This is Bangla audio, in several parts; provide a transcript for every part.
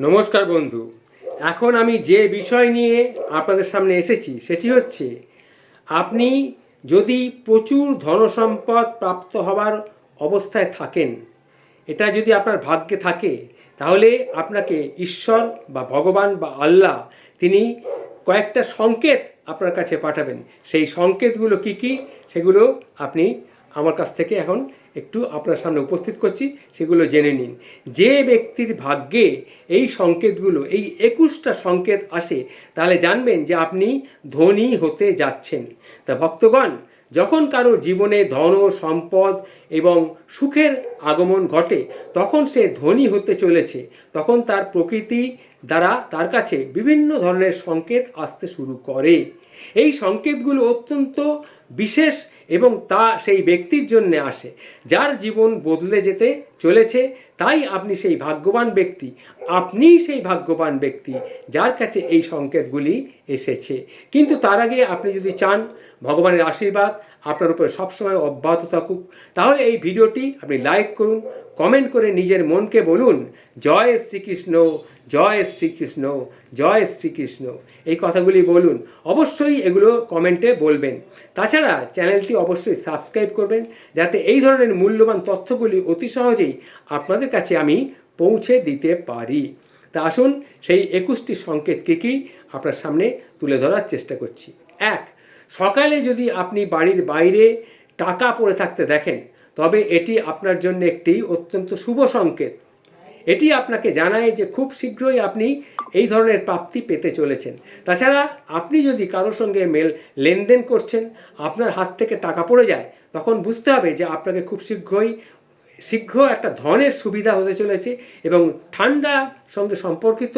নমস্কার বন্ধু। এখন আমি যে বিষয় নিয়ে আপনাদের সামনে এসেছি, সেটি হচ্ছে, আপনি যদি প্রচুর ধনসম্পদ প্রাপ্ত হবার অবস্থায় থাকেন, এটা যদি আপনার ভাগ্যে থাকে, তাহলে আপনাকে ঈশ্বর বা ভগবান বা আল্লাহ তিনি কয়েকটা সংকেত আপনার কাছে পাঠাবেন। সেই সংকেতগুলো কি কি? সেগুলো আপনি আমার কাছ থেকে এখন একটু আপনার সামনে উপস্থিত করছি, সেগুলো জেনে নিন। যে ব্যক্তির ভাগ্যে এই সংকেতগুলো, এই একুশটা সংকেত আসে, তাহলে জানবেন যে আপনি ধনী হতে যাচ্ছেন। তা ভক্তগণ, যখন কারোর জীবনে ধন, সম্পদ এবং সুখের আগমন ঘটে, তখন সে ধনী হতে চলেছে। তখন তার প্রকৃতি দ্বারা তার কাছে বিভিন্ন ধরনের সংকেত আসতে শুরু করে। এই সংকেতগুলো অত্যন্ত বিশেষ এবং তা সেই ব্যক্তির জন্য আসে। যার জীবন বদলে যেতে চলেছে, তাই আপনি সেই ভাগ্যবান ব্যক্তি। আপনিই সেই ভাগ্যবান ব্যক্তি যার কাছে এই সংকেতগুলি এসেছে। কিন্তু তার আগে আপনি যদি চান ভগবানের আশীর্বাদ আপনার উপরে সবসময় অব্যাহত থাকুক, তাহলে এই ভিডিওটি আপনি লাইক করুন, কমেন্ট করে নিজের মনকে বলুন, জয় শ্রীকৃষ্ণ জয় শ্রীকৃষ্ণ জয় শ্রীকৃষ্ণ। এই কথাগুলি বলুন। অবশ্যই এগুলো কমেন্টে বলবেন। তাছাড়া চ্যানেলটি অবশ্যই সাবস্ক্রাইব করবেন, যাতে এই ধরনের মূল্যবান তথ্যগুলি অতি সহজেই আপনাদের কাছে আমি পৌঁছে দিতে পারি। তা আসুন, সেই একুশটি সংকেত কী কী আপনার সামনে তুলে ধরার চেষ্টা করছি। এক, সকালে যদি আপনি বাড়ির বাইরে টাকা পড়ে থাকতে দেখেন, তবে এটি আপনার জন্য একটি অত্যন্ত শুভ সংকেত। এটি আপনাকে জানায় যে খুব শীঘ্রই আপনি এই ধরনের প্রাপ্তি পেতে চলেছেন। তাছাড়া আপনি যদি কারোর সঙ্গে মেল লেনদেন করছেন, আপনার হাত থেকে টাকা পড়ে যায়, তখন বুঝতে হবে যে আপনাকে খুব শীঘ্রই শীঘ্র একটা ধনের সুবিধা হতে চলেছে এবং ঠান্ডা সঙ্গে সম্পর্কিত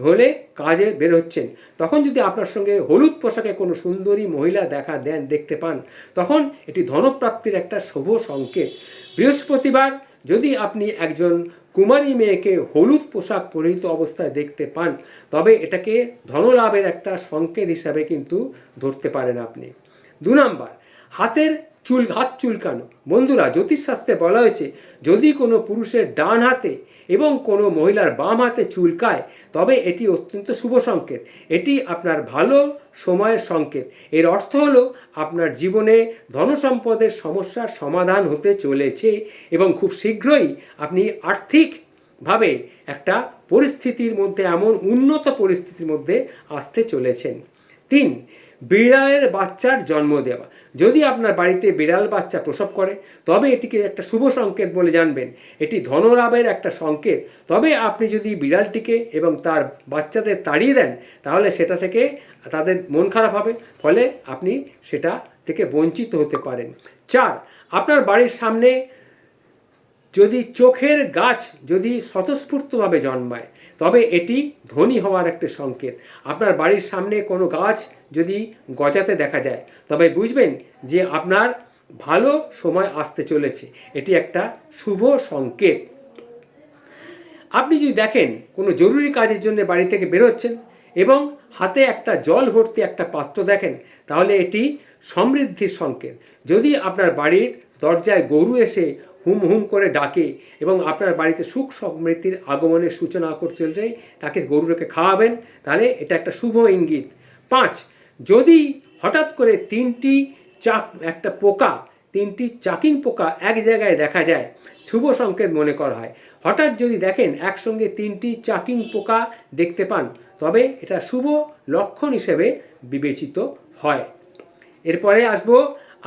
হলে কাজে বের হচ্ছেন। তখন যদি আপনার সঙ্গে হলুদ পোশাকে কোনো সুন্দরী মহিলা দেখা দেন, দেখতে পান, তখন এটি ধনপ্রাপ্তির একটা শুভ সংকেত। বৃহস্পতিবার যদি আপনি একজন কুমারী মেয়েকে হলুদ পোশাক পরিহিত অবস্থায় দেখতে পান, তবে এটাকে ধনলাভের একটা সংকেত হিসাবে কিন্তু ধরতে পারেন আপনি। দু নাম্বার, হাতের চুল, হাত চুলকানো। বন্ধুরা, জ্যোতিষশাস্ত্রে বলা হয়েছে, যদি কোনো পুরুষের ডান হাতে এবং কোনো মহিলার বাম হাতে চুলকায়, তবে এটি অত্যন্ত শুভ সংকেত। এটি আপনার ভালো সময়ের সংকেত। এর অর্থ হলো, আপনার জীবনে ধনসম্পদের সমস্যার সমাধান হতে চলেছে এবং খুব শীঘ্রই আপনি আর্থিকভাবে একটা পরিস্থিতির মধ্যে, এমন উন্নত পরিস্থিতির মধ্যে আসতে চলেছেন। তিন, বিড়ালের বাচ্চার জন্ম দেওয়া। যদি আপনার বাড়িতে বিড়াল বাচ্চা প্রসব করে, তবে এটিকে একটা শুভ সংকেত বলে জানবেন। এটি ধনলাভের একটা সংকেত। তবে আপনি যদি বিড়ালটিকে এবং তার বাচ্চাদের তাড়িয়ে দেন, তাহলে সেটা থেকে তাদের মন খারাপ হবে, ফলে আপনি সেটা থেকে বঞ্চিত হতে পারেন। চার, আপনার বাড়ির সামনে যদি চোখের গাছ যদি স্বতঃস্ফূর্তভাবে জন্মায় তবে এটি ধনী হওয়ার একটা সংকেত। আপনার বাড়ির সামনে কোনো গাছ যদি গজাতে দেখা যায়, তবে বুঝবেন যে আপনার ভালো সময় আসতে চলেছে। এটি একটা শুভ সংকেত। আপনি যদি দেখেন কোনো জরুরি কাজের জন্য বাড়ি থেকে বেরোচ্ছেন এবং হাতে একটা জল ভর্তি একটা পাত্র দেখেন, তাহলে এটি সমৃদ্ধির সংকেত। যদি আপনার বাড়ির দরজায় গরু এসে হুম হুম করে ডাকে এবং আপনার বাড়িতে সুখ সমৃদ্ধির আগমনের সূচনা করতে চলছে তাকে গরুটাকে খাওয়াবেন, তাহলে এটা একটা শুভ ইঙ্গিত। পাঁচ, যদি হঠাৎ করে তিনটি চাক, একটা পোকা, তিনটি চাকিং পোকা এক জায়গায় দেখা যায়, শুভ সংকেত মনে করা হয়। হঠাৎ যদি দেখেন একসঙ্গে তিনটি চাকিং পোকা দেখতে পান, তবে এটা শুভ লক্ষণ হিসেবে বিবেচিত হয়। এরপরে আসব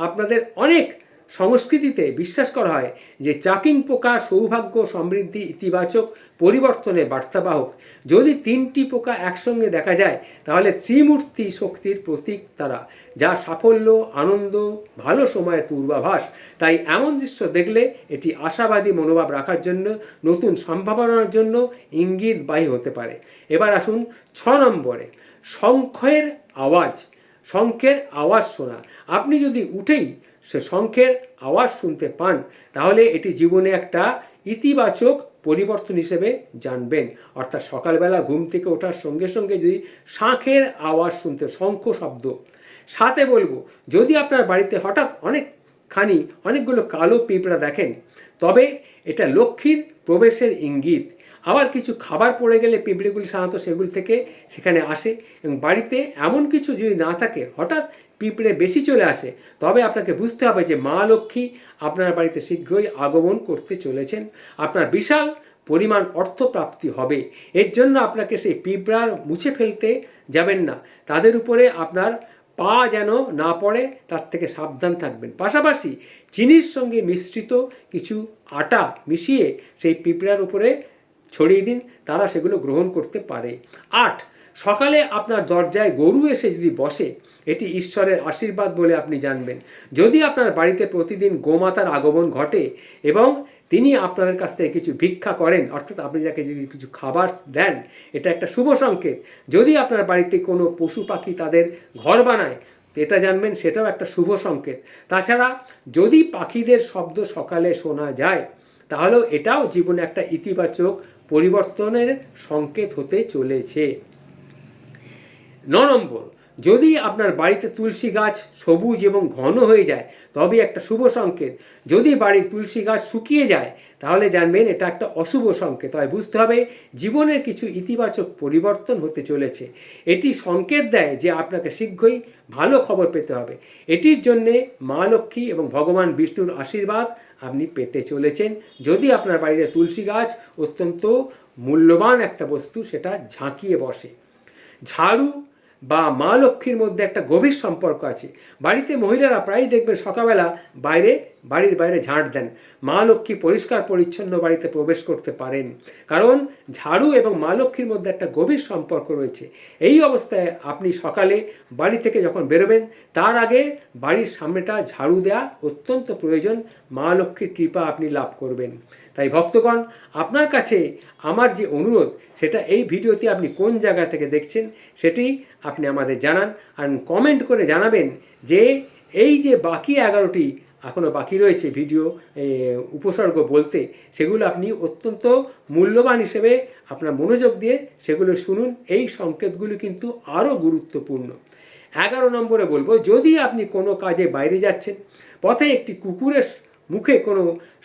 আপনাদের অনেক সংস্কৃতিতে বিশ্বাস করা হয় যে চাকিং পোকা সৌভাগ্য সমৃদ্ধি ইতিবাচক পরিবর্তনে বার্তাবাহক। যদি তিনটি পোকা একসঙ্গে দেখা যায়, তাহলে ত্রিমূর্তি শক্তির প্রতীক তারা, যা সাফল্য, আনন্দ, ভালো সময়ের পূর্বাভাস। তাই এমন দৃশ্য দেখলে এটি আশাবাদী মনোভাব রাখার জন্য, নতুন সম্ভাবনার জন্য ইঙ্গিতবাহী হতে পারে। এবার আসুন ছ নম্বরে, শঙ্খের আওয়াজ। শঙ্খের আওয়াজ শোনা। আপনি যদি উঠেই সে শঙ্খের আওয়াজ শুনতে পান, তাহলে এটি জীবনে একটা ইতিবাচক পরিবর্তন হিসেবে জানবেন। অর্থাৎ সকালবেলা ঘুম থেকে ওঠার সঙ্গে সঙ্গে যদি শাঁখের আওয়াজ শুনতে, শঙ্খ শব্দ, সাথে বলব, যদি আপনার বাড়িতে হঠাৎ অনেকখানি, অনেকগুলো কালো পিঁপড়া দেখেন, তবে এটা লক্ষ্মীর প্রবেশের ইঙ্গিত। আবার কিছু খাবার পড়ে গেলে পিঁপড়েগুলি সাধারণত সেগুলি থেকে সেখানে আসে এবং বাড়িতে এমন কিছু যদি না থাকে, হঠাৎ পিঁপড়ে বেশি চলে আসে, তবে আপনাকে বুঝতে হবে যে মা লক্ষ্মী আপনার বাড়িতে শীঘ্রই আগমন করতে চলেছেন। আপনার বিশাল পরিমাণ অর্থ প্রাপ্তি হবে। এর জন্য আপনাকে সেই পিঁপড়ার মুছে ফেলতে যাবেন না। তাদের উপরে আপনার পা যেন না পড়ে, তার থেকে সাবধান থাকবেন। পাশাপাশি চিনির সঙ্গে মিশ্রিত কিছু আটা মিশিয়ে সেই পিঁপড়ার উপরে ছড়িয়ে দিন, তারা সেগুলো গ্রহণ করতে পারে। আট সকালে আপনার দরজায় গরু এসে যদি বসে, এটি ঈশ্বরের আশীর্বাদ বলে আপনি জানবেন। যদি আপনার বাড়িতে প্রতিদিন গোমাতার আগমন ঘটে এবং তিনি আপনাদের কাছ থেকে কিছু ভিক্ষা করেন, অর্থাৎ আপনি যাকে যদি কিছু খাবার দেন, এটা একটা শুভ সংকেত। যদি আপনার বাড়িতে কোনো পশু পাখি তাদের ঘর বানায়, এটা জানবেন, সেটাও একটা শুভ সংকেত। তাছাড়া যদি পাখিদের শব্দ সকালে শোনা যায়, তাহলেও এটাও জীবনে একটা ইতিবাচক পরিবর্তনের সংকেত হতে চলেছে। ন নম্বর, যদি আপনার বাড়িতে তুলসী গাছ সবুজ এবং ঘন হয়ে যায়, তবে একটা শুভ সংকেত। যদি বাড়ির তুলসী গাছ শুকিয়ে যায়, তাহলে জানবেন এটা একটা অশুভ সংকেত। হয় বুঝতে হবে, জীবনের কিছু ইতিবাচক পরিবর্তন হতে চলেছে। এটি সংকেত দেয় যে আপনাকে শীঘ্রই ভালো খবর পেতে হবে। এটির জন্যে মা লক্ষ্মী এবং ভগবান বিষ্ণুর আশীর্বাদ আপনি পেতে চলেছেন। যদি আপনার বাড়িতে তুলসী গাছ অত্যন্ত মূল্যবান একটা বস্তু, সেটা ঝাঁকিয়ে বসে। ঝাড়ু বা মা লক্ষ্মীর মধ্যে একটা গভীর সম্পর্ক আছে। বাড়িতে মহিলারা প্রায়ই দেখবেন সকালবেলা বাইরে, বাড়ির বাইরে ঝাঁট দেন। মা লক্ষ্মী পরিষ্কার পরিচ্ছন্ন বাড়িতে প্রবেশ করতে পারেন। কারণ ঝাড়ু এবং মা লক্ষ্মীর মধ্যে একটা গভীর সম্পর্ক রয়েছে। এই অবস্থায় আপনি সকালে বাড়ি থেকে যখন বেরোবেন, তার আগে বাড়ির সামনেটা ঝাড়ু দেওয়া অত্যন্ত প্রয়োজন। মা লক্ষ্মীর কৃপা আপনি লাভ করবেন। তাই ভক্তগণ, আপনার কাছে আমার যে অনুরোধ, সেটা এই ভিডিওতে আপনি কোন জায়গা থেকে দেখছেন, সেটি আপনি আমাদের জানান আর কমেন্ট করে জানাবেন যে এই যে বাকি এগারোটি এখনও বাকি রয়েছে ভিডিও উপসর্গ বলতে, সেগুলো আপনি অত্যন্ত মূল্যবান হিসেবে আপনার মনোযোগ দিয়ে সেগুলো শুনুন। এই সংকেতগুলি কিন্তু আরও গুরুত্বপূর্ণ। এগারো নম্বরে বলব, যদি আপনি কোনো কাজে বাইরে যাচ্ছেন, পথে একটি কুকুরের মুখে কোনো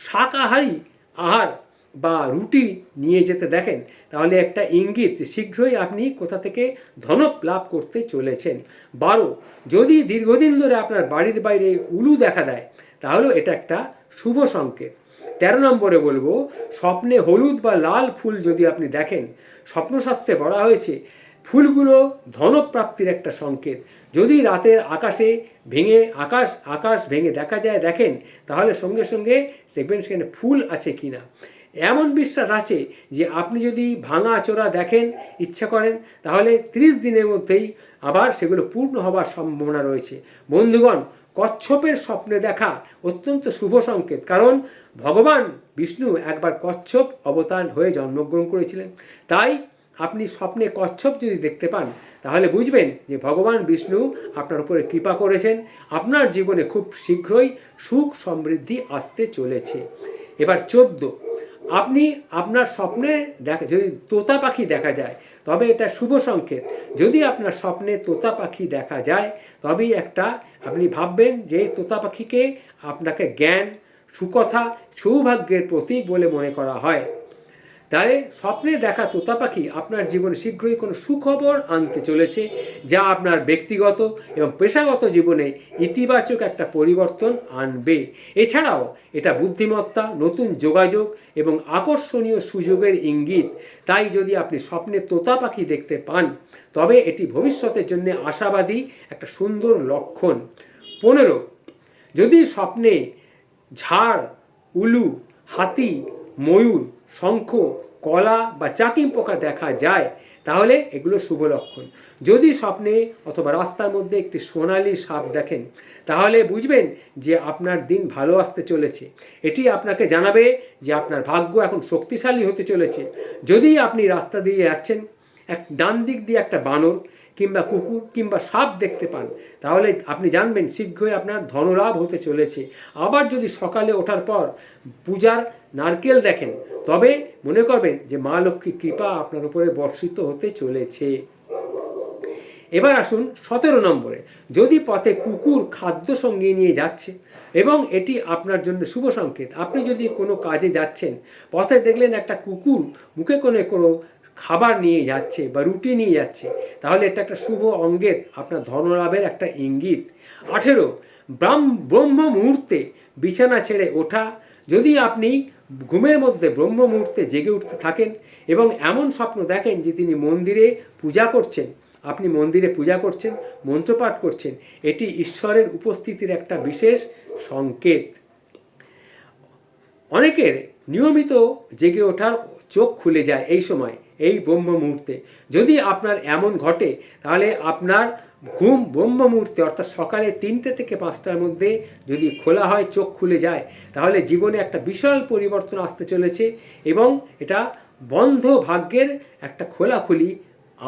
শাকাহারী আহার বা রুটি নিয়ে যেতে দেখেন, তাহলে একটা ইঙ্গিত শীঘ্রই আপনি কোথা থেকে ধনপ লাভ করতে চলেছেন। বারো, যদি দীর্ঘদিন ধরে আপনার বাড়ির বাইরে উলু দেখা দেয় তাহলেও এটা একটা শুভ সংকেত। তেরো নম্বরে বলব, স্বপ্নে হলুদ বা লাল ফুল যদি আপনি দেখেন, স্বপ্নশাস্ত্রে বলা হয়েছে ফুলগুলো ধনপ্রাপ্তির একটা সংকেত। যদি রাতের আকাশে ভেঙে আকাশ আকাশ ভেঙে দেখা যায়, দেখেন, তাহলে সঙ্গে সঙ্গে দেখবেন সেখানে ফুল আছে কি না এমন বিশ্বাস আছে যে আপনি যদি ভাঙা চোরা দেখেন, ইচ্ছা করেন, তাহলে ত্রিশ দিনের মধ্যেই আবার সেগুলো পূর্ণ হবার সম্ভাবনা রয়েছে। বন্ধুগণ, কচ্ছপের স্বপ্নে দেখা অত্যন্ত শুভ সংকেত। কারণ ভগবান বিষ্ণু একবার কচ্ছপ অবতার হয়ে জন্মগ্রহণ করেছিলেন। তাই আপনি স্বপ্নে কচ্ছপ যদি দেখতে পান, তাহলে বুঝবেন যে ভগবান বিষ্ণু আপনার উপরে কৃপা করেছেন, আপনার জীবনে খুব শীঘ্রই সুখ সমৃদ্ধি আসতে চলেছে। এবার চোদ্দ, আপনি আপনার স্বপ্নে দেখা, যদি তোতা পাখি দেখা যায়, তবে এটা শুভ সংকেত। যদি আপনার স্বপ্নে তোতা পাখি দেখা যায়, তবেই একটা, আপনি ভাববেন যে তোতা পাখিকে আপনাকে জ্ঞান, সুকথা, সৌভাগ্যের প্রতীক বলে মনে করা হয়। তাই স্বপ্নে দেখা তোতা পাখি আপনার জীবনে শীঘ্রই কোনো সুখবর আনতে চলেছে, যা আপনার ব্যক্তিগত এবং পেশাগত জীবনে ইতিবাচক একটা পরিবর্তন আনবে। এছাড়াও এটা বুদ্ধিমত্তা, নতুন যোগাযোগ এবং আকর্ষণীয় সুযোগের ইঙ্গিত। তাই যদি আপনি স্বপ্নে তোতা পাখি দেখতে পান, তবে এটি ভবিষ্যতের জন্য আশাবাদী একটা সুন্দর লক্ষণ। পনেরো, যদি স্বপ্নে ঝাড়, উলু, হাতি ময়ূর, শঙ্খ, কলা বা চাকিম পোকা দেখা যায়, তাহলে এগুলো শুভ লক্ষণ। যদি স্বপ্নে অথবা রাস্তার মধ্যে একটি সোনালি সাপ দেখেন, তাহলে বুঝবেন যে আপনার দিন ভালো আসতে চলেছে। এটি আপনাকে জানাবে যে আপনার ভাগ্য এখন শক্তিশালী হতে চলেছে। যদি আপনি রাস্তা দিয়ে যাচ্ছেন, এক ডান দিক দিয়ে একটা বানর কিংবা কুকুর কিংবা সাপ দেখতে পান, তাহলে আপনি জানবেন শীঘ্রই আপনার ধনলাভ হতে চলেছে। আবার যদি সকালে ওঠার পর পূজার নারকেল দেখেন, তবে মনে করবেন যে মা লক্ষ্মীর কৃপা আপনার উপরে বর্ষিত হতে চলেছে। এবার আসুন সতেরো নম্বরে। যদি পথে কুকুর খাদ্য সঙ্গে নিয়ে যাচ্ছে এবং এটি আপনার জন্য শুভ সংকেত, আপনি যদি কোনো কাজে যাচ্ছেন, পথে দেখলেন একটা কুকুর মুখে কোণে কোনো খাবার নিয়ে যাচ্ছে বা রুটি নিয়ে যাচ্ছে, তাহলে এটা একটা শুভ অঙ্গের, আপনার ধনলাভের একটা ইঙ্গিত। আঠেরো, ব্রাহ্ম, ব্রহ্ম মুহূর্তে বিছানা ছেড়ে ওঠা, যদি আপনি ঘুমের মধ্যে ব্রহ্ম মুহূর্তে জেগে উঠতে থাকেন এবং এমন স্বপ্ন দেখেন যে তিনি মন্দিরে পূজা করছেন, আপনি মন্দিরে পূজা করছেন, মন্ত্রপাঠ করছেন, এটি ঈশ্বরের উপস্থিতির একটা বিশেষ সংকেত। অনেকের নিয়মিত জেগে ওঠার চোখ খুলে যায় এই সময়। এই ব্রহ্ম মুহূর্তে যদি আপনার এমন ঘটে, তাহলে আপনার ঘুম ব্রহ্ম মুহূর্তে অর্থাৎ সকালে তিনটে থেকে পাঁচটার মধ্যে যদি খোলা হয়, চোখ খুলে যায়, তাহলে জীবনে একটা বিশাল পরিবর্তন আসতে চলেছে এবং এটা বন্ধ ভাগ্যের একটা খোলাখুলি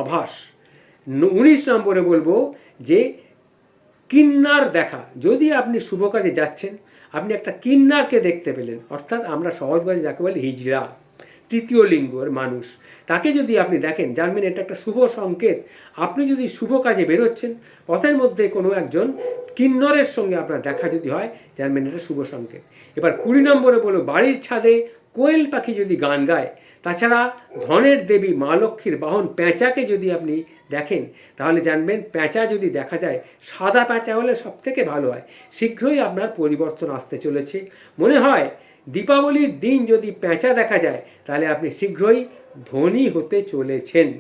আভাস। উনিশ নম্বরে বলব যে, কিন্নার দেখা। যদি আপনি শুভ কাজে যাচ্ছেন, আপনি একটা কিন্নারকে দেখতে পেলেন, অর্থাৎ আমরা সহজভাবে যাকে বলি হিজড়া। তৃতীয় লিঙ্গর মানুষ। তাকে যদি আপনি দেখেন জানবেন এটা একটা শুভ সংকেত, আপনি যদি শুভ কাজে বেরোচ্ছেন, পথের মধ্যে কোনো একজন কিন্নরের সঙ্গে আপনার দেখা যদি হয় জানবেন এটা শুভ সংকেত। এবার কুড়ি নম্বরে বলো, বাড়ির ছাদে কোয়েল পাখি যদি গান গায়, তাছাড়া ধনের দেবী মা লক্ষ্মীর বাহন পেঁচাকে যদি আপনি দেখেন, তাহলে জানবেন পেঁচা যদি দেখা যায়, সাদা পেঁচা হলে সব থেকে ভালো হয়। শীঘ্রই আপনার পরিবর্তন আসতে চলেছে। মনে হয় দীপাবলির দিন যদি পেঁচা দেখা যায়, তাহলে আপনি শীঘ্রই ধনী হতে চলেছেন।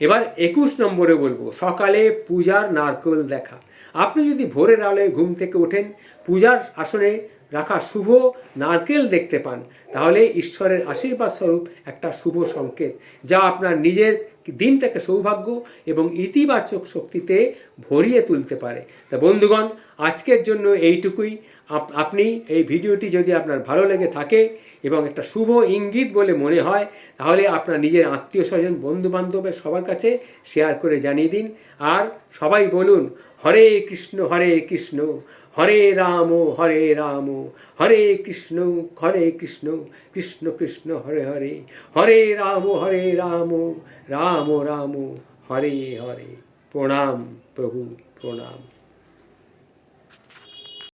এবার একুশ নম্বরে বলব, সকালে পূজার নারকেল দেখা। আপনি যদি ভোরের আলোয় ঘুম থেকে ওঠেন, পূজার আসনে রাখা শুভ নারকেল দেখতে পান, তাহলে ঈশ্বরের আশীর্বাদ স্বরূপ একটা শুভ সংকেত, যা আপনার নিজের দিনটাকে সৌভাগ্য এবং ইতিবাচক শক্তিতে ভরিয়ে তুলতে পারে। তা বন্ধুগণ, আজকের জন্য এইটুকুই। আপ- আপনি এই ভিডিওটি যদি আপনার ভালো লেগে থাকে এবং একটা শুভ ইঙ্গিত বলে মনে হয়, তাহলে আপনার নিজের আত্মীয় স্বজন বন্ধু বান্ধবের সবার কাছে শেয়ার করে জানিয়ে দিন। আর সবাই বলুন, হরে কৃষ্ণ হরে কৃষ্ণ। হরে রাম হরে রাম, হরে কৃষ্ণ হরে কৃষ্ণ কৃষ্ণ কৃষ্ণ, হরে হরে হরে রাম হরে রাম রাম রাম, হরে হরে। প্রণাম প্রভু, প্রণাম।